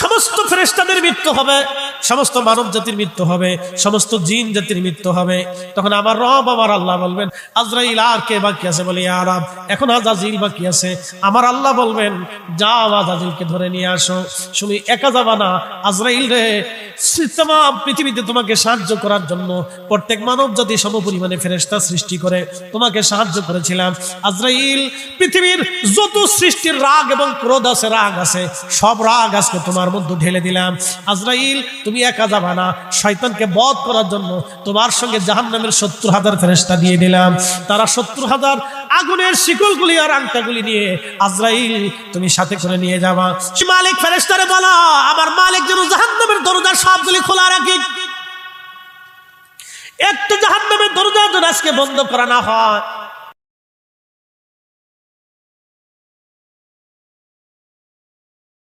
সমস্ত ফেরেস্তাদের মৃত্যু হবে। সমস্ত মানব জাতির মৃত্যু হবে, সমস্ত জিন জাতির মৃত্যু হবে। তখন আমার রব, আমার আল্লাহ বলবেন, আজরাইল আর কে বাকি আছে? বলে আরাম এখন আজাজিল বাকি আছে। আমার আল্লাহ বলবেন, যাও আজাজিলকে ধরে নিয়ে আসো। তুমি একা যাবা না। আজরাইল রে তাম, পৃথিবীতে তোমাকে সাহায্য করার জন্য প্রত্যেক মানব জাতি সম পরিমাণে ফেরেস্তা সৃষ্টি করে তোমাকে সাহায্য করেছিলাম। আজরাইল, পৃথিবীর যত সৃষ্টির রাগ এবং ক্রোধ আছে, রাগ আছে, সব রাগ আজকে তোমার মধ্যে ঢেলে দিলাম। আজরাইল তুমি একা যাবা না। শয়তানকে বধ করার জন্য তোমার সঙ্গে জাহান নামের সত্তর হাজার ফেরেস্তা দিয়ে দিলাম। তারা সত্তর হাজার আগুনের শিকলগুলি আর আংটাগুলি নিয়ে আজরাইল, তুমি সাথে করে নিয়ে যাবা। মালিক ফেরেস্তারে বলা, আমার মালিক যেন জাহান নামের দরজা সবগুলি খোলা রাখি। একটা জাহান নামের দরজা যেন আজকে বন্ধ করা না হয়।